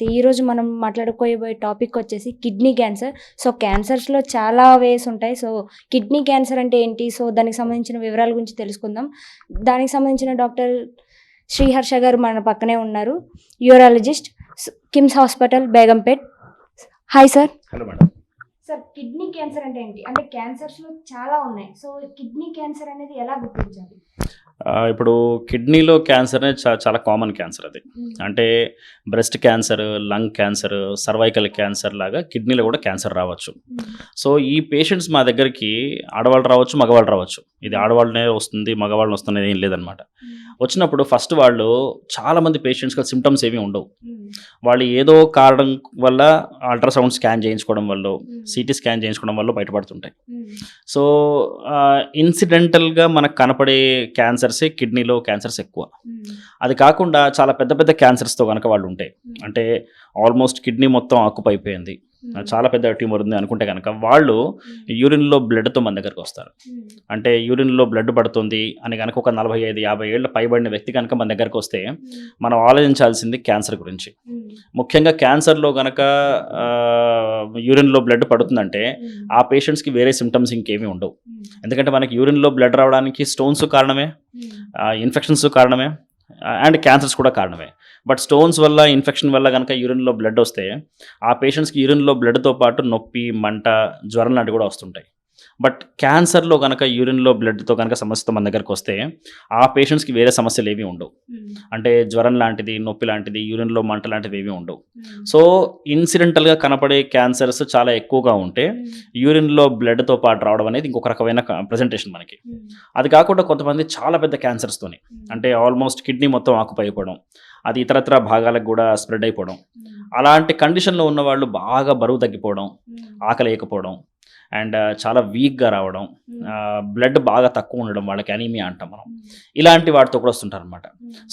శక్తి ఈరోజు మనం మాట్లాడుకోబోయే టాపిక్ వచ్చేసి కిడ్నీ క్యాన్సర్. సో క్యాన్సర్స్లో చాలా వేస్ ఉంటాయి. సో కిడ్నీ క్యాన్సర్ అంటే ఏంటి? సో దానికి సంబంధించిన వివరాల గురించి తెలుసుకుందాం. దానికి సంబంధించిన డాక్టర్ శ్రీహర్ష గారు మన పక్కనే ఉన్నారు. Urologist KIMS hospital Begumpet. Hi sir. Hello madam. Sir kidney cancer అంటే ఏంటి? అంటే క్యాన్సర్స్లో చాలా ఉన్నాయి. సో కిడ్నీ క్యాన్సర్ అనేది ఎలా గుర్తించాలి? ఇప్పుడు కిడ్నీలో క్యాన్సర్ అనేది చా- చాలా కామన్ క్యాన్సర్ అది. అంటే breast cancer lung cancer cervical cancer లాగా కిడ్నీలో కూడా క్యాన్సర్ రావచ్చు. సో ఈ పేషెంట్స్ మా దగ్గరికి ఆడవాళ్ళు రావచ్చు మగవాళ్ళు రావచ్చు. ఇది ఆడవాళ్ళనే వస్తుంది మగవాళ్ళని వస్తున్నది ఏం లేదనమాట వచ్చినప్పుడు ఫస్ట్ వాళ్ళు చాలా మంది పేషెంట్స్కి సిమ్టమ్స్ ఏమీ ఉండవు. వాళ్ళు ఏదో కారణం వల్ల అల్ట్రాసౌండ్ స్కాన్ చేయించుకోవడం వల్ల సిటీ స్కాన్ చేయించుకోవడం వల్ల బయటపడుతుంటాయి. సో ఇన్సిడెంటల్గా మనకు కనపడే క్యాన్సర్సే కిడ్నీలో క్యాన్సర్స్ ఎక్కువ. అది కాకుండా చాలా పెద్ద పెద్ద క్యాన్సర్స్తో కనుక వాళ్ళు ఉంటాయి అంటే ఆల్మోస్ట్ కిడ్నీ మొత్తం ఆకుపై అయిపోయింది చాలా పెద్ద ట్యూమర్ ఉంది అనుకుంటే కనుక వాళ్ళు యూరిన్లో బ్లడ్తో మన దగ్గరకు వస్తారు. అంటే యూరిన్లో బ్లడ్ పడుతుంది అని కనుక ఒక నలభై ఐదు యాభై ఏళ్ళ పైబడిన వ్యక్తి కనుక మన దగ్గరకు వస్తే మనం ఆలోచించాల్సింది క్యాన్సర్ గురించి. ముఖ్యంగా క్యాన్సర్లో కనుక యూరిన్లో బ్లడ్ పడుతుందంటే ఆ పేషెంట్స్కి వేరే సిమ్టమ్స్ ఇంకేమీ ఉండవు. ఎందుకంటే మనకి యూరిన్లో బ్లడ్ రావడానికి స్టోన్స్ కారణమే ఇన్ఫెక్షన్స్ కారణమే అండ్ క్యాన్సర్స్ కూడా కారణమే. బట్ స్టోన్స్ వల్ల ఇన్ఫెక్షన్ వల్ల కనుక యూరిన్లో బ్లడ్ వస్తే ఆ పేషెంట్స్కి యూరిన్లో బ్లడ్తో పాటు నొప్పి మంట జ్వరం లాంటివి కూడా వస్తుంటాయి. బట్ క్యాన్సర్లో కనుక యూరిన్లో బ్లడ్తో కనుక సమస్యతో మన దగ్గరకు వస్తే ఆ పేషెంట్స్కి వేరే సమస్యలు ఏమీ ఉండవు అంటే జ్వరం లాంటిది నొప్పి లాంటిది యూరిన్లో మంట లాంటివి ఏమీ ఉండవు. సో ఇన్సిడెంటల్గా కనపడే క్యాన్సర్స్ చాలా ఎక్కువగా ఉంటే యూరిన్లో బ్లడ్తో పాటు రావడం అనేది ఇంకొక రకమైన ప్రజెంటేషన్ మనకి. అది కాకుండా కొంతమంది చాలా పెద్ద క్యాన్సర్స్తోని అంటే ఆల్మోస్ట్ కిడ్నీ మొత్తం ఆకుపై అయిపోవడం అది ఇతరత్ర భాగాలకు కూడా స్ప్రెడ్ అయిపోవడం అలాంటి కండిషన్లో ఉన్న వాళ్ళు బాగా బరువు తగ్గిపోవడం ఆకలి వేయకపోవడం అండ్ చాలా వీక్గా రావడం బ్లడ్ బాగా తక్కువ ఉండడం వాళ్ళకి అనీమియా అంటాం మనం. ఇలాంటి వాటితో కూడా వస్తుంటారు అనమాట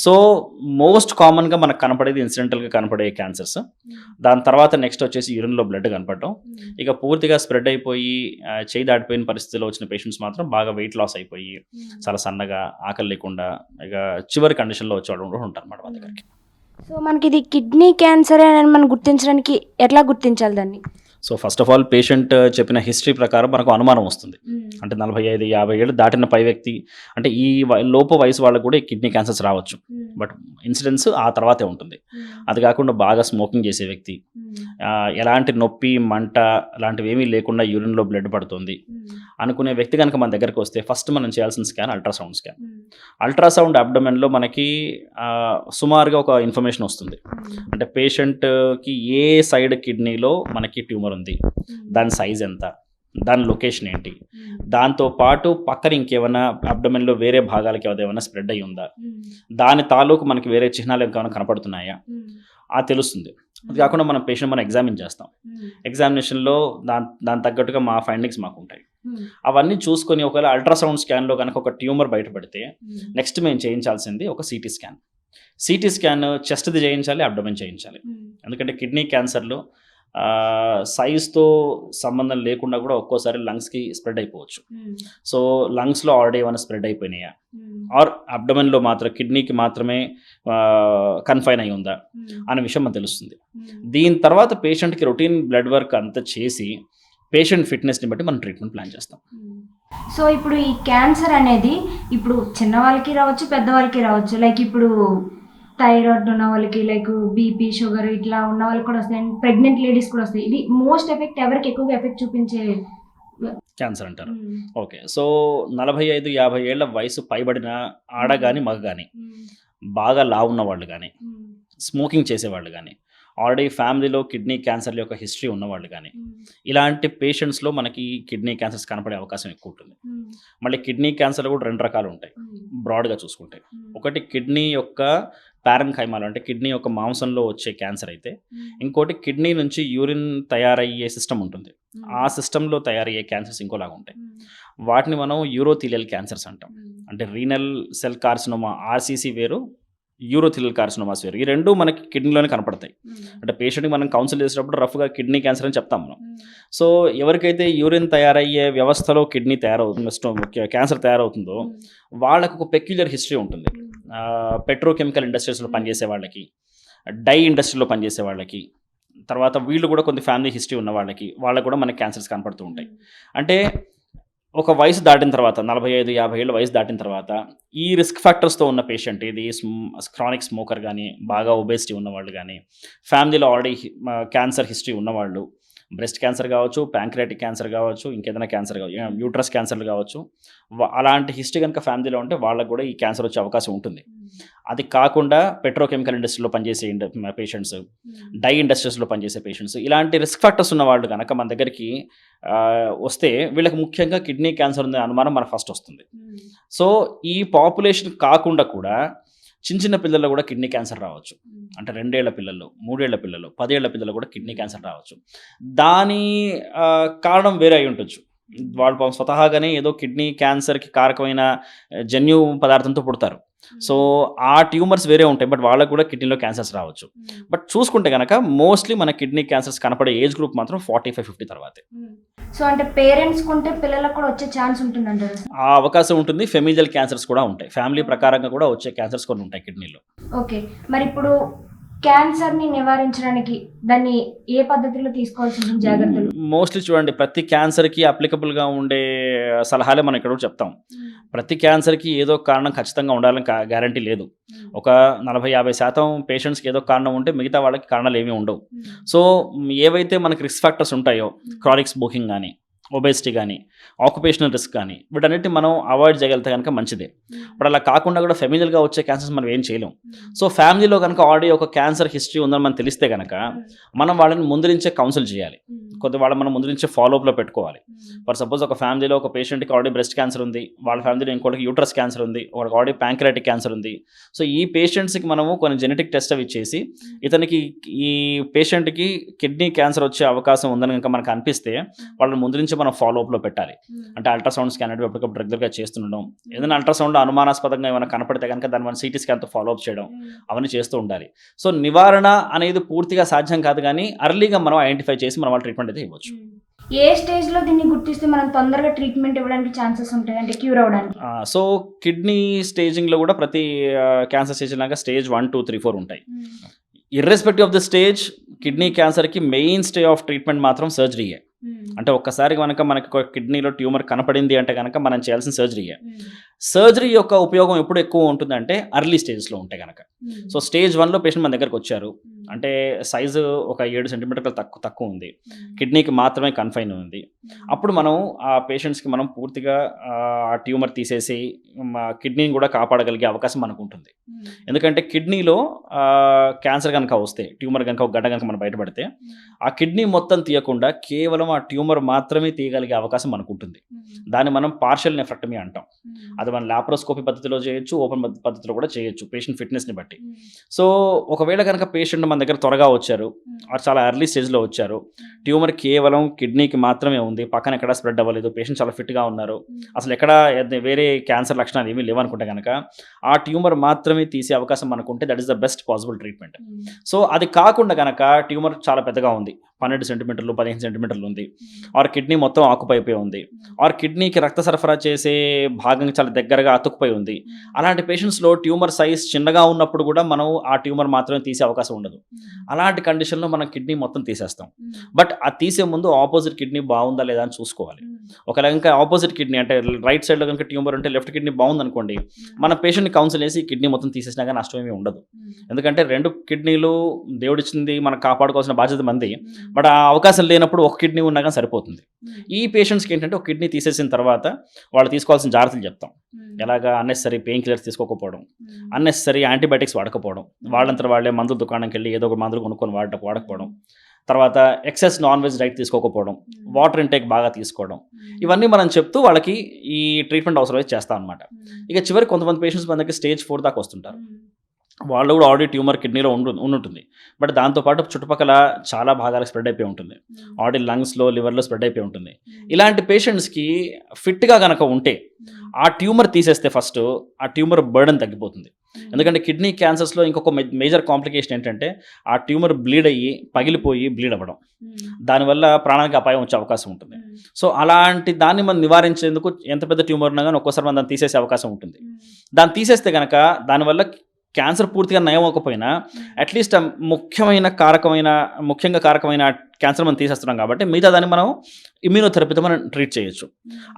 సో మోస్ట్ కామన్గా మనకు కనపడేది ఇన్సిడెంటల్గా కనపడే క్యాన్సర్స్ దాని తర్వాత నెక్స్ట్ వచ్చేసి యూరిన్లో బ్లడ్ కనపడడం. ఇక పూర్తిగా స్ప్రెడ్ అయిపోయి చేయి దాటిపోయిన పరిస్థితిలో వచ్చిన పేషెంట్స్ మాత్రం బాగా వెయిట్ లాస్ అయిపోయి చాలా సన్నగా ఆకలి లేకుండా ఇక చివరి కండిషన్లో వచ్చేవాళ్ళు కూడా ఉంటారు అన్నమాట వాళ్ళ దగ్గరికి. సో మనకి ఇది కిడ్నీ క్యాన్సర్ అని మనం గుర్తించడానికి ఎట్లా గుర్తించాలి దాన్ని? So first of all patient చెప్పిన హిస్టరీ ప్రకారం మనకు అనుమానం వస్తుంది. అంటే నలభై ఐదు యాభై ఏళ్ళు దాటిన పై వ్యక్తి అంటే ఈ లోపు వయసు వాళ్ళకు కూడా కిడ్నీ క్యాన్సర్స్ రావచ్చు. బట్ ఇన్సిడెన్స్ ఆ తర్వాతే ఉంటుంది. అది కాకుండా బాగా స్మోకింగ్ చేసే వ్యక్తి ఎలాంటి నొప్పి మంట అలాంటివి ఏమీ లేకుండా యూరిన్లో బ్లడ్ పడుతుంది అనుకునే వ్యక్తి కనుక మన దగ్గరకు వస్తే ఫస్ట్ మనం చేయాల్సిన స్కాన్ అల్ట్రాసౌండ్ స్కాన్. అల్ట్రాసౌండ్ అబ్డమెన్లో మనకి సుమారుగా ఒక ఇన్ఫర్మేషన్ వస్తుంది. అంటే పేషెంట్కి ఏ సైడ్ కిడ్నీలో మనకి ట్యూమర్ ఉంది దాని సైజ్ ఎంత దాని లొకేషన్ ఏంటి దాంతో పాటు పక్కన ఇంకేమైనా అబ్డమెన్లో వేరే భాగాలకి ఏమైనా స్ప్రెడ్ అయ్యి ఉందా దాని తాలూకు మనకి వేరే చిహ్నాలు ఏమైనా కనపడుతున్నాయా ఆ తెలుస్తుంది. అది కాకుండా మనం పేషెంట్ మనం ఎగ్జామిన్ చేస్తాం. ఎగ్జామినేషన్లో దాని దాని తగ్గట్టుగా మా ఫైండింగ్స్ మాకు ఉంటాయి అవన్నీ చూసుకొని ఒకవేళ అల్ట్రాసౌండ్ స్కాన్లో కనుక ఒక ట్యూమర్ బయటపడితే నెక్స్ట్ మేము చేయించాల్సింది ఒక సిటీ స్కాన్ సిటీ స్కాన్ చెస్ట్ది చేయించాలి అబ్డమెన్ చేయించాలి. ఎందుకంటే కిడ్నీ క్యాన్సర్లో సైజ్తో సంబంధం లేకుండా కూడా ఒక్కోసారి లంగ్స్కి స్ప్రెడ్ అయిపోవచ్చు. సో లంగ్స్లో ఆల్రెడీ ఏమైనా స్ప్రెడ్ అయిపోయినాయా? ఆర్ అబ్డమెన్లో మాత్రం కిడ్నీకి మాత్రమే కన్ఫైన్ అయి ఉందా? అనే విషయం మనకు తెలుస్తుంది. దీని తర్వాత పేషెంట్కి రొటీన్ బ్లడ్ వర్క్ అంతా చేసి పేషెంట్ ఫిట్నెస్ని బట్టి మనం ట్రీట్మెంట్ ప్లాన్ చేస్తాం. సో ఇప్పుడు ఈ క్యాన్సర్ అనేది ఇప్పుడు చిన్నవాళ్ళకి రావచ్చు పెద్దవాళ్ళకి రావచ్చు. లైక్ ఇప్పుడు థైరాయిడ్ ఉన్న వాళ్ళకి లైక్ బీపీ షుగర్ ఇట్లా ఉన్న వాళ్ళకి కూడా వస్తాయి. అండ్ ప్రెగ్నెంట్ లేడీస్ కూడా వస్తాయి. ఇది మోస్ట్ ఎఫెక్ట్ ఎవరికి ఎక్కువగా ఎఫెక్ట్ చూపించే క్యాన్సర్ అంటారు. ఓకే సో నలభై ఐదు యాభై ఏళ్ళ వయసు పైబడిన ఆడ కానీ మగ కానీ బాగా లావు ఉన్న వాళ్ళు కానీ స్మోకింగ్ చేసేవాళ్ళు కానీ ఆల్రెడీ ఫ్యామిలీలో కిడ్నీ క్యాన్సర్ యొక్క హిస్టరీ ఉన్నవాళ్ళు కానీ ఇలాంటి పేషెంట్స్లో మనకి కిడ్నీ క్యాన్సర్స్ కనపడే అవకాశం ఎక్కువ ఉంటుంది. మళ్ళీ కిడ్నీ క్యాన్సర్ కూడా రెండు రకాలు ఉంటాయి. బ్రాడ్గా చూసుకుంటే. ఒకటి కిడ్నీ యొక్క ప్యారన్ఖైమాలు అంటే కిడ్నీ యొక్క మాంసంలో వచ్చే క్యాన్సర్ అయితే ఇంకోటి కిడ్నీ నుంచి యూరిన్ తయారయ్యే సిస్టమ్ ఉంటుంది. ఆ సిస్టంలో తయారయ్యే క్యాన్సర్స్ ఇంకోలాగా ఉంటాయి. వాటిని మనం యూరోథీలియల్ క్యాన్సర్స్ అంటాం. అంటే రీనల్ సెల్ కార్సినోమా ఆర్సీసీ వేరు యూరోథిలియల్ కార్సినోమాస్ వేరు. ఈ రెండు మనకి కిడ్నీలోనే కనపడతాయి. అంటే పేషెంట్కి మనం కౌన్సిల్ చేసేటప్పుడు రఫ్గా కిడ్నీ క్యాన్సర్ అని చెప్తాం మనం. సో ఎవరికైతే యూరిన్ తయారయ్యే వ్యవస్థలో కిడ్నీ తయారవుతుందో క్యాన్సర్ తయారవుతుందో వాళ్ళకు ఒక పెక్యులర్ హిస్టరీ ఉంటుంది. పెట్రోకెమికల్ ఇండస్ట్రీస్లో పనిచేసే వాళ్ళకి డై ఇండస్ట్రీలో పనిచేసే వాళ్ళకి తర్వాత వీళ్ళు కూడా కొంత ఫ్యామిలీ హిస్టరీ ఉన్న వాళ్ళకి వాళ్ళకి కూడా మనకి క్యాన్సర్స్ కనపడుతూ ఉంటాయి. అంటే ఒక వయసు దాటిన తర్వాత నలభై ఐదు యాభై ఏళ్ళ వయసు దాటిన తర్వాత ఈ రిస్క్ ఫ్యాక్టర్స్తో ఉన్న పేషెంట్ ఇది క్రానిక్ స్మోకర్ కానీ బాగా ఒబేసిటీ ఉన్నవాళ్ళు కానీ ఫ్యామిలీలో ఆల్రెడీ క్యాన్సర్ హిస్టరీ ఉన్నవాళ్ళు బ్రెస్ట్ క్యాన్సర్ కావచ్చు ప్యాంక్రియాటిక్ క్యాన్సర్ కావచ్చు ఇంకేదైనా క్యాన్సర్ కావచ్చు యూట్రస్ క్యాన్సర్లు కావచ్చు అలాంటి హిస్టరీ కనుక ఫ్యామిలీలో ఉంటే వాళ్ళకు కూడా ఈ క్యాన్సర్ వచ్చే అవకాశం ఉంటుంది. అది కాకుండా పెట్రోకెమికల్ ఇండస్ట్రీలో పనిచేసే పేషెంట్స్ డై ఇండస్ట్రీస్లో పనిచేసే పేషెంట్స్ ఇలాంటి రిస్క్ ఫ్యాక్టర్స్ ఉన్న వాళ్ళు కనుక మన దగ్గరికి వస్తే వీళ్ళకి ముఖ్యంగా కిడ్నీ క్యాన్సర్ ఉందనే అనుమానం మనకు ఫస్ట్ వస్తుంది. సో ఈ పాపులేషన్ కాకుండా కూడా చిన్న చిన్న పిల్లల్లో కూడా కిడ్నీ క్యాన్సర్ రావచ్చు. అంటే రెండేళ్ళ పిల్లలు మూడేళ్ళ పిల్లలు పదేళ్ళ పిల్లలు కూడా కిడ్నీ క్యాన్సర్ రావచ్చు. దాని కారణం వేరే అయి ఉండొచ్చు వాళ్ళు స్వతహాగానే ఏదో కిడ్నీ క్యాన్సర్కి కారకమైన జన్యు పదార్థంతో పుడతారు. సో ఆ ట్యూమర్స్ వేరే ఉంటాయి బట్ వాళ్ళకు కూడా కిడ్నీలో క్యాన్సర్స్ రావచ్చు. బట్ చూసుకుంటే కనుక మోస్ట్లీ మన కిడ్నీ క్యాన్సర్స్ కనపడే ఏజ్ గ్రూప్ మాత్రం ఫార్టీ ఫైవ్ ఫిఫ్టీ తర్వాతే. సో అంటే పేరెంట్స్ ఉంటే పిల్లలకు కూడా వచ్చే ఛాన్స్ ఉంటుంది అంటారు ఆ అవకాశం ఉంటుంది ఫెమిలియల్ క్యాన్సర్స్ కూడా ఉంటాయి. ఫ్యామిలీ ప్రకారంగా కూడా వచ్చే క్యాన్సర్స్ కొన్ని ఉంటాయి కిడ్నీలో. ఓకే. మరి ఇప్పుడు క్యాన్సర్ని నివారించడానికి దాన్ని ఏ పద్ధతిలో తీసుకోవాల్సి ఉంటుంది జాగ్రత్తలు? మోస్ట్లీ చూడండి ప్రతి క్యాన్సర్కి అప్లికబుల్గా ఉండే సలహాలే మనం ఇక్కడ కూడా చెప్తాం. ప్రతి క్యాన్సర్కి ఏదో కారణం ఖచ్చితంగా ఉండాలని గ్యారంటీ లేదు. ఒక నలభై యాభై శాతం పేషెంట్స్కి ఏదో కారణం ఉంటే మిగతా వాళ్ళకి కారణాలు ఏమీ ఉండవు. సో మ్, ఏవైతే మనకి రిస్క్ ఫ్యాక్టర్స్ ఉంటాయో క్రానిక్ స్మోకింగ్ కానీ ఒబేసిటీ కానీ ఆక్యుపేషనల్ రిస్క్ కానీ వీటన్నిటి మనం అవాయిడ్ చేయగలిగితే కనుక మంచిదే. ఇప్పుడు అలా కాకుండా కూడా ఫెమిలియల్గా వచ్చే క్యాన్సర్స్ మనం ఏం చేయలేం. సో ఫ్యామిలీలో కనుక ఆల్రెడీ ఒక క్యాన్సర్ హిస్టరీ ఉందని మనం తెలిస్తే కనుక మనం వాళ్ళని ముందు నుంచే కౌన్సిల్ చేయాలి కొద్ది వాళ్ళని మనం ముందు నుంచే ఫాలోఅప్లో పెట్టుకోవాలి. ఫర్ సపోజ్ ఒక ఫ్యామిలీలో ఒక పేషెంట్కి ఆల్రెడీ బ్రెస్ట్ క్యాన్సర్ ఉంది వాళ్ళ ఫ్యామిలీలో ఇంకోటికి యూట్రస్ క్యాన్సర్ ఉంది ఒకరికి ఆల్రెడీ ప్యాంక్రాటిక్ క్యాన్సర్ ఉంది. సో ఈ పేషెంట్స్కి మనము కొన్ని జెనెటిక్ టెస్ట్ అవి ఇచ్చేసి ఇతనికి ఈ పేషెంట్కి కిడ్నీ క్యాన్సర్ వచ్చే అవకాశం ఉందని కనుక మనకు అనిపిస్తే వాళ్ళని ముందు నుంచి మనం ఫాలోఅప్లో పెట్టాలి. అంటే అల్ట్రాసౌండ్ స్కాన్ అనేది ఎప్పటికప్పుడు రెగ్యులర్గా చేస్తుండడం. ఏదైనా అల్ట్రాసౌండ్ అనుమానాస్పదంగా ఏమైనా కనపడితే కనుక దాన్ని మనం సిటీ స్కాన్తో ఫాలోఅప్ చేయడం అవన్నీ చేస్తూ ఉండాలి. సో నివారణ అనేది పూర్తిగా సాధ్యం కాదు కానీ అర్లీగా మనం ఐడెంటిఫై చేసి మనం వాళ్ళ ట్రీట్మెంట్ అయితే ఇవ్వచ్చు. ఏ స్టేజ్లో దీన్ని గుర్తిస్తే మనం తొందరగా ట్రీట్మెంట్ ఇవ్వడానికి ఛాన్సెస్ ఉంటాయి అంటే క్యూర్ అవడానికి సో కిడ్నీ స్టేజింగ్లో కూడా ప్రతి క్యాన్సర్ స్టేజ్ లాగా stage one two three four ఉంటాయి. Irrespective of the stage kidney క్యాన్సర్కి మెయిన్ స్టే ఆఫ్ ట్రీట్మెంట్ మాత్రం సర్జరీయే. అంటే ఒక్కసారి కనుక మనకి కిడ్నీలో ట్యూమర్ కనపడింది అంటే కనుక మనం చేయాల్సిన సర్జరీయే సర్జరీ యొక్క ఉపయోగం ఎప్పుడు ఎక్కువ ఉంటుందంటే అర్లీ స్టేజ్లో ఉంటే కనుక సో స్టేజ్ వన్లో పేషెంట్ మన దగ్గరకు వచ్చారు. అంటే సైజు ఒక ఏడు సెంటీమీటర్లు తక్కువ తక్కువ ఉంది. కిడ్నీకి మాత్రమే కన్ఫైన్ ఉంది. అప్పుడు మనం ఆ పేషెంట్స్కి మనం పూర్తిగా ఆ ట్యూమర్ తీసేసి మా కిడ్నీని కూడా కాపాడగలిగే అవకాశం మనకు ఉంటుంది. ఎందుకంటే కిడ్నీలో క్యాన్సర్ కనుక వస్తే ట్యూమర్ కనుక ఒక గడ్డ కనుక మనం బయటపడితే ఆ కిడ్నీ మొత్తం తీయకుండా కేవలం ఆ ట్యూమర్ మాత్రమే తీయగలిగే అవకాశం మనకు ఉంటుంది దాన్ని మనం పార్షల్ నెఫ్రక్టమీ అంటాం. అది మనం లాప్రోస్కోపీ పద్ధతిలో చేయొచ్చు ఓపెన్ పద్ధతిలో కూడా చేయొచ్చు పేషెంట్ ఫిట్నెస్ని బట్టి. సో ఒకవేళ కనుక పేషెంట్ మన దగ్గర త్వరగా వచ్చారు చాలా ఎర్లీ స్టేజ్లో వచ్చారు ట్యూమర్ కేవలం కిడ్నీకి మాత్రమే ఉంది పక్కన ఎక్కడ స్ప్రెడ్ అవ్వలేదు పేషెంట్ చాలా ఫిట్గా ఉన్నారు అసలు ఎక్కడ వేరే క్యాన్సర్ లక్షణాలు ఏమీ లేవనుకుంటే కనుక ఆ ట్యూమర్ మాత్రమే తీసే అవకాశం మనకు ఉంటే that is the best possible treatment so అది కాకుండా కనుక ట్యూమర్ చాలా పెద్దగా ఉంది పన్నెండు సెంటీమీటర్లు పదిహేను సెంటీమీటర్లు ఉంది. ఆర్ కిడ్నీ మొత్తం ఆకుపైపోయి ఉంది. ఆర్ కిడ్నీకి రక్త సరఫరా చేసే భాగం చాలా దగ్గరగా అతుక్కుపోయి ఉంది. అలాంటి పేషెంట్స్లో ట్యూమర్ సైజ్ చిన్నగా ఉన్నప్పుడు కూడా మనం ఆ ట్యూమర్ మాత్రమే తీసే అవకాశం ఉండదు. అలాంటి కండిషన్లో మనం కిడ్నీ మొత్తం తీసేస్తాం. బట్ ఆ తీసే ముందు ఆపోజిట్ కిడ్నీ బాగుందా లేదా అని చూసుకోవాలి. ఒకవేళ ఇంకా ఆపోజిట్ కిడ్నీ అంటే రైట్ సైడ్లో కనుక ట్యూమర్ ఉంటే లెఫ్ట్ కిడ్నీ బాగుందనుకోండి మన పేషెంట్ని కౌన్సిల్ చేసి కిడ్నీ మొత్తం తీసేసినా కానీ నష్టం ఏమీ ఉండదు. ఎందుకంటే రెండు కిడ్నీలు దేవుడిచ్చింది మనం కాపాడుకోవాల్సిన బాధ్యత మంది. బట్ ఆ అవకాశం లేనప్పుడు ఒక కిడ్నీ ఉన్నా కానీ సరిపోతుంది. ఈ పేషెంట్స్కి ఏంటంటే ఒక కిడ్నీ తీసేసిన తర్వాత వాళ్ళు తీసుకోవాల్సిన జాగ్రత్తలు చెప్తాం. ఎలాగా అన్నెసరీ పెయిన్ కిల్లర్స్ తీసుకోకపోవడం అన్నెసరీ యాంటీబయాటిక్స్ వాడకపోవడం వాళ్ళంతా వాళ్ళే మందుల దుకాణంకి వెళ్ళి ఏదో ఒక మందులు కొనుక్కొని వాడట వాడకపోవడం తర్వాత ఎక్సెస్ నాన్ వెజ్ డైట్ తీసుకోకపోవడం వాటర్ ఇంటేక్ బాగా తీసుకోవడం ఇవన్నీ మనం చెప్తూ వాళ్ళకి ఈ ట్రీట్మెంట్ అవసరమైతే చేస్తాం అనమాట ఇక చివరికి కొంతమంది పేషెంట్స్ మన దగ్గర స్టేజ్ ఫోర్ దాకా వస్తుంటారు. వాళ్ళు కూడా ఆల్రెడీ ట్యూమర్ కిడ్నీలో ఉండు ఉండుంటుంది. బట్ దాంతోపాటు చుట్టుపక్కల చాలా భాగాలకు స్ప్రెడ్ అయిపోయి ఉంటుంది. ఆల్రెడీ లంగ్స్లో లివర్లో స్ప్రెడ్ అయిపోయి ఉంటుంది. ఇలాంటి పేషెంట్స్కి ఫిట్గా కనుక ఉంటే ఆ ట్యూమర్ తీసేస్తే ఫస్ట్ ఆ ట్యూమర్ బర్డన్ తగ్గిపోతుంది. ఎందుకంటే కిడ్నీ క్యాన్సర్స్లో ఇంకొక మేజర్ కాంప్లికేషన్ ఏంటంటే ఆ ట్యూమర్ బ్లీడ్ అయ్యి పగిలిపోయి బ్లీడ్ అవ్వడం. దానివల్ల ప్రాణానికి అపాయం వచ్చే అవకాశం ఉంటుంది. సో అలాంటి దాన్ని మనం నివారించేందుకు ఎంత పెద్ద ట్యూమర్ ఉన్నా కానీ ఒక్కోసారి మనం దాన్ని తీసేసే అవకాశం ఉంటుంది. దాన్ని తీసేస్తే కనుక దానివల్ల క్యాన్సర్ పూర్తిగా నయం అవ్వకపోయినా అట్లీస్ట్ ఆ ముఖ్యమైన కారకమైన ముఖ్యంగా కారకమైన క్యాన్సర్ మనం తీసేస్తున్నాం కాబట్టి మిగతా దాన్ని మనం ఇమ్యూనోథెరపీతో మనం ట్రీట్ చేయొచ్చు.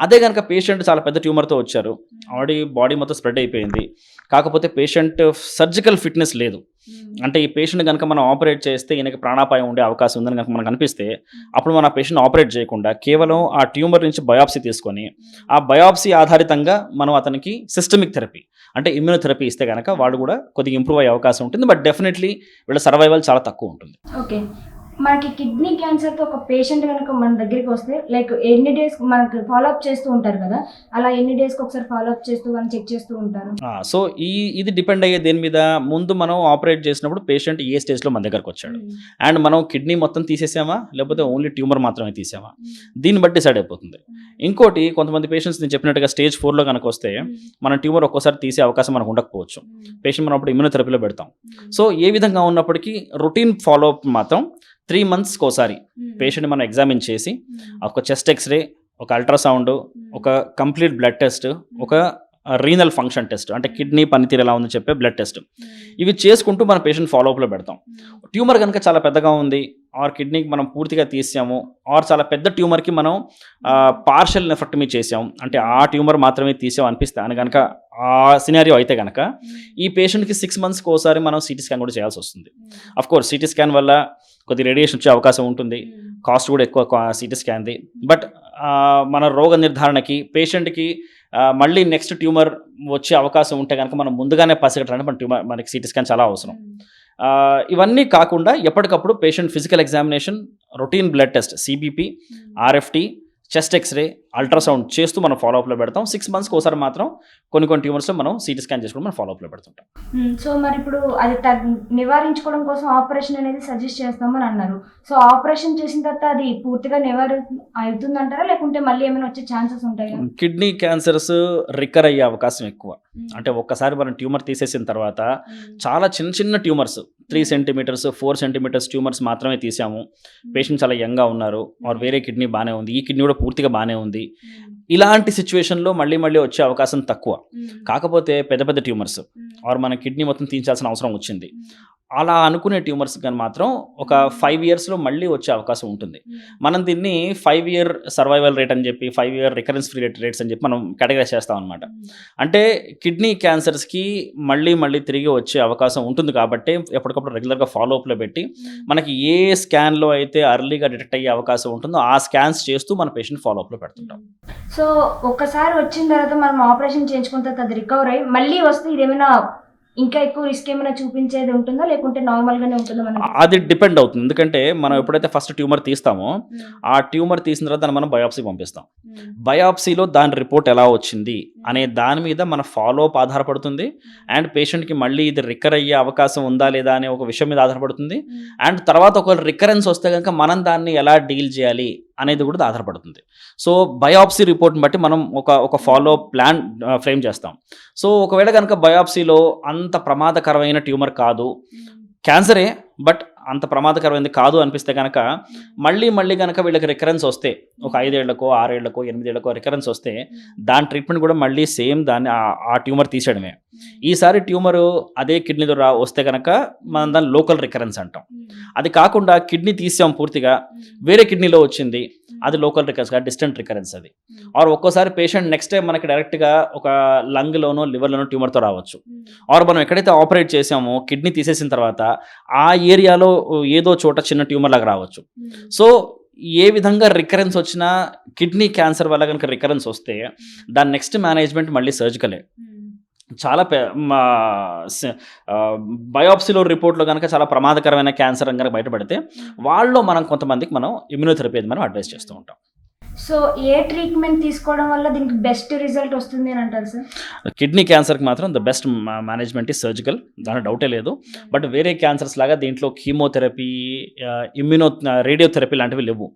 అదే కనుక పేషెంట్ చాలా పెద్ద ట్యూమర్తో వచ్చారు. ఆల్రెడీ బాడీ మొత్తం స్ప్రెడ్ అయిపోయింది. కాకపోతే పేషెంట్ సర్జికల్ ఫిట్నెస్ లేదు. అంటే ఈ పేషెంట్ కనుక మనం ఆపరేట్ చేస్తే ఈయనకి ప్రాణాపాయం ఉండే అవకాశం ఉందని కనుక మనకు అనిపిస్తే అప్పుడు మన పేషెంట్ ఆపరేట్ చేయకుండా కేవలం ఆ ట్యూమర్ నుంచి బయాప్సీ తీసుకొని ఆ బయాప్సీ ఆధారితంగా మనం అతనికి సిస్టమిక్ థెరపీ అంటే ఇమ్యూనోథెరపీ ఇస్తే కనుక వాడు కూడా కొద్దిగా ఇంప్రూవ్ అయ్యే అవకాశం ఉంటుంది బట్ డెఫినెట్లీ వీళ్ళ సర్వైవల్ చాలా తక్కువ ఉంటుంది. ఓకే మనకి కిడ్నీ క్యాన్సర్తో ఒక పేషెంట్ కనుక మన దగ్గరికి వస్తే లైక్ ఎన్ని డేస్ మనకి ఫాలో అప్ చేస్తూ ఉంటారు కదా అలా ఎన్ని డేస్కి ఒకసారి ఫాలో అప్ చేస్తూ వాళ్ళని చెక్ చేస్తూ ఉంటారు? సో ఈ ఇది డిపెండ్ అయ్యే దేని మీద? ముందు మనం ఆపరేట్ చేసినప్పుడు పేషెంట్ ఏ స్టేజ్లో మన దగ్గరకు వచ్చాడు. అండ్ మనం కిడ్నీ మొత్తం తీసేసామా? లేకపోతే ఓన్లీ ట్యూమర్ మాత్రమే తీసామా? దీన్ని బట్టి డిసైడ్ అయిపోతుంది. ఇంకోటి కొంతమంది పేషెంట్స్ నేను చెప్పినట్టుగా స్టేజ్ ఫోర్లో కనుక వస్తే మన ట్యూమర్ ఒక్కోసారి తీసే అవకాశం మనకు ఉండకపోవచ్చు. పేషెంట్ మనం అప్పుడు ఇమ్యూనోథెరపీలో పెడతాం. సో ఏ విధంగా ఉన్నప్పటికీ రొటీన్ ఫాలో అప్ మాత్రం త్రీ మంత్స్కి ఒకసారి పేషెంట్ మనం ఎగ్జామిన్ చేసి ఒక చెస్ట్ ఎక్స్రే ఒక అల్ట్రాసౌండ్ ఒక కంప్లీట్ బ్లడ్ టెస్ట్ ఒక రీనల్ ఫంక్షన్ టెస్ట్ అంటే కిడ్నీ పనితీరు ఎలా ఉందని చెప్పే బ్లడ్ టెస్ట్ ఇవి చేసుకుంటూ మన పేషెంట్ ఫాలోఅప్లో పెడతాం. ట్యూమర్ కనుక చాలా పెద్దగా ఉంది ఆర్ కిడ్నీకి మనం పూర్తిగా తీసాము ఆర్ చాలా పెద్ద ట్యూమర్కి మనం పార్షల్ నెఫ్రక్టమీ చేసాం అంటే ఆ ట్యూమర్ మాత్రమే తీసాం అనిపిస్తే అని కనుక ఆ సినారియో అయితే కనుక ఈ పేషెంట్కి సిక్స్ మంత్స్కి ఒకసారి మనం సిటీ స్కాన్ కూడా చేయాల్సి వస్తుంది. అఫ్ కోర్స్ సిటీ స్కాన్ వల్ల కొద్ది రేడియేషన్ వచ్చే అవకాశం ఉంటుంది కాస్ట్ కూడా ఎక్కువ సిటీ స్కాన్ది బట్ మన రోగ నిర్ధారణకి పేషెంట్కి మళ్ళీ నెక్స్ట్ ట్యూమర్ వచ్చే అవకాశం ఉంటే కనుక మనం ముందుగానే పసిగట్టడానికి మన ట్యూమర్ మనకి సిటీ స్కాన్ చాలా అవసరం. ఇవన్నీ కాకుండా ఎప్పటికప్పుడు patient physical examination routine blood test CBC RFT chest X ray ultrasound చేస్తూ మనం ఫాలోఅప్లో పెడతాం. సిక్స్ మంత్స్కి ఒకసారి మాత్రం కొన్ని కొన్ని ట్యూమర్స్లో మనం సిటీ స్కాన్ చేసుకుని మనం ఫాలోఅప్లో పెడుతుంటాం. సో మరి ఇప్పుడు అది నివారించుకోవడం కోసం ఆపరేషన్ అనేది సజెస్ట్ చేస్తామని అన్నారు. సో ఆపరేషన్ చేసిన తర్వాత అది పూర్తిగా నివారి అవుతుందంటారా? లేకుంటే మళ్ళీ ఏమైనా వచ్చే ఛాన్సెస్ ఉంటాయా? కిడ్నీ క్యాన్సర్స్ రికర్ అయ్యే అవకాశం ఎక్కువ. అంటే ఒక్కసారి మనం ట్యూమర్ తీసేసిన తర్వాత చాలా చిన్న చిన్న tumours three centimetres four centimetres tumours మాత్రమే తీసాము పేషెంట్ చాలా యంగ్గా ఉన్నారు. ఆర్ వేరే కిడ్నీ బాగానే ఉంది. ఈ కిడ్నీ కూడా పూర్తిగా బాగానే ఉంది. ఇలాంటి సిచ్యువేషన్లో మళ్ళీ మళ్ళీ వచ్చే అవకాశం తక్కువ. కాకపోతే పెద్ద పెద్ద ట్యూమర్స్ ఆర్ మన కిడ్నీ మొత్తం తీయించాల్సిన అవసరం వచ్చింది. అలా అనుకునే ట్యూమర్స్ కానీ మాత్రం ఒక ఫైవ్ ఇయర్స్లో మళ్ళీ వచ్చే అవకాశం ఉంటుంది. మనం దీన్ని ఫైవ్ ఇయర్ సర్వైవల్ రేట్ అని చెప్పి five year recurrence free rate rates అని చెప్పి మనం కేటగరైజ్ చేస్తాం అనమాట అంటే కిడ్నీ క్యాన్సర్స్కి మళ్ళీ మళ్ళీ తిరిగి వచ్చే అవకాశం ఉంటుంది కాబట్టి ఎప్పటికప్పుడు రెగ్యులర్గా ఫాలోఅప్లో పెట్టి మనకి ఏ స్కాన్లో అయితే అర్లీగా డిటెక్ట్ అయ్యే అవకాశం ఉంటుందో ఆ స్కాన్స్ చేస్తూ మన పేషెంట్ ఫాలోఅప్లో పెడుతుంటాం. సో ఒక్కసారి వచ్చిన తర్వాత మనం ఆపరేషన్ చేయించుకున్న తర్వాత అది రికవర్ అయ్యి మళ్ళీ వస్తే ఇదేమైనా ఇంకా ఎక్కువ రిస్క్ ఏమైనా చూపించేది ఉంటుందా? లేకుంటే నార్మల్ గానే ఉంటుందా మనకి? అది డిపెండ్ అవుతుంది. ఎందుకంటే మనం ఎప్పుడైతే ఫస్ట్ ట్యూమర్ తీస్తామో ఆ ట్యూమర్ తీసిన తర్వాత దాన్ని మనం బయాప్సీ పంపిస్తాం. బయాప్సీలో దాని రిపోర్ట్ ఎలా వచ్చింది అనే దాని మీద మన ఫాలో అప్ ఆధారపడుతుంది అండ్ పేషెంట్కి మళ్ళీ ఇది రికర్ అయ్యే అవకాశం ఉందా లేదా అనే ఒక విషయం మీద ఆధారపడుతుంది. అండ్ తర్వాత ఒకవేళ రికరెన్స్ వస్తే కనుక మనం దాన్ని ఎలా డీల్ చేయాలి? అనేది కూడా ఆధారపడుతుంది. సో బయాప్సీ రిపోర్ట్ని బట్టి మనం ఒక ఒక ఫాలో ప్లాన్ ఫ్రేమ్ చేస్తాం. సో ఒకవేళ కనుక బయాప్సీలో అంత ప్రమాదకరమైన ట్యూమర్ కాదు క్యాన్సరే బట్ అంత ప్రమాదకరమైనది కాదు అనిపిస్తే కనుక మళ్ళీ మళ్ళీ కనుక వీళ్ళకి రికరెన్స్ వస్తే ఒక ఐదేళ్ళకో ఆరేళ్ళకో ఎనిమిదేళ్ళకో రికరెన్స్ వస్తే దాని ట్రీట్మెంట్ కూడా మళ్ళీ సేమ్ దాన్ని ఆ- ట్యూమర్ తీసేయడమే. ఈసారి ట్యూమర్ అదే కిడ్నీలో రా వస్తే కనుక మనం దాన్ని లోకల్ రికరెన్స్ అంటాం. అది కాకుండా కిడ్నీ తీసాం పూర్తిగా వేరే కిడ్నీలో వచ్చింది అది లోకల్ రికరెన్స్ కాదు డిస్టెంట్ రికరెన్స్ అది. ఆర్ ఒక్కోసారి పేషెంట్ నెక్స్ట్ టైం మనకి డైరెక్ట్గా ఒక లంగ్లోనో లివర్లోనో ట్యూమర్తో రావచ్చు. ఆర్ మనం ఎక్కడైతే ఆపరేట్ చేసామో కిడ్నీ తీసేసిన తర్వాత ఆ ఏరియాలో ఏదో చోట చిన్న ట్యూమర్ లాగా రావచ్చు. సో ఏ విధంగా రికరెన్స్ వచ్చినా కిడ్నీ క్యాన్సర్ వల్ల కనుక రికరెన్స్ వస్తే దాని నెక్స్ట్ మేనేజ్మెంట్ మళ్ళీ సర్జికలే చాలా పె మా బయాప్సీలో రిపోర్ట్లో కనుక చాలా ప్రమాదకరమైన క్యాన్సర్ అని కనుక బయటపడితే వాళ్ళలో మనం కొంతమందికి మనం ఇమ్యూనోథెరపీ అది మనం అడ్వైస్ చేస్తూ ఉంటాం. సో ఏ ట్రీట్మెంట్ తీసుకోవడం వల్ల దీనికి బెస్ట్ రిజల్ట్ వస్తుంది అని అంటారు సార్? కిడ్నీ క్యాన్సర్కి మాత్రం ద బెస్ట్ మేనేజ్మెంట్ ఈ సర్జికల్ దాంట్లో డౌటే లేదు. బట్ వేరే క్యాన్సర్స్ లాగా దీంట్లో కీమోథెరపీ ఇమ్యూనో రేడియోథెరపీ లాంటివి లేవు.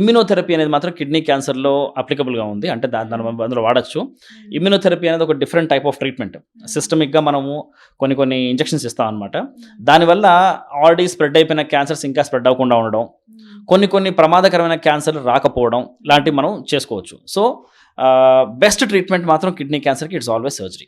ఇమ్యూనోథెరపీ అనేది మాత్రం కిడ్నీ క్యాన్సర్లో అప్లికబుల్గా ఉంది. అంటే దాని మనం అందులో వాడచ్చు. ఇమ్యూనోథెరపీ అనేది ఒక డిఫరెంట్ టైప్ ఆఫ్ ట్రీట్మెంట్ సిస్టమిక్గా మనము కొన్ని కొన్ని ఇంజెక్షన్స్ ఇస్తాం అనమాట దానివల్ల ఆల్రెడీ స్ప్రెడ్ అయిపోయిన క్యాన్సర్స్ ఇంకా స్ప్రెడ్ అవ్వకుండా ఉండడం కొన్ని కొన్ని ప్రమాదకరమైన క్యాన్సర్లు రాకపోవడం లాంటివి మనం చేసుకోవచ్చు. సో బెస్ట్ ట్రీట్మెంట్ మాత్రం కిడ్నీ క్యాన్సర్కి ఇట్స్ ఆల్వేస్ సర్జరీ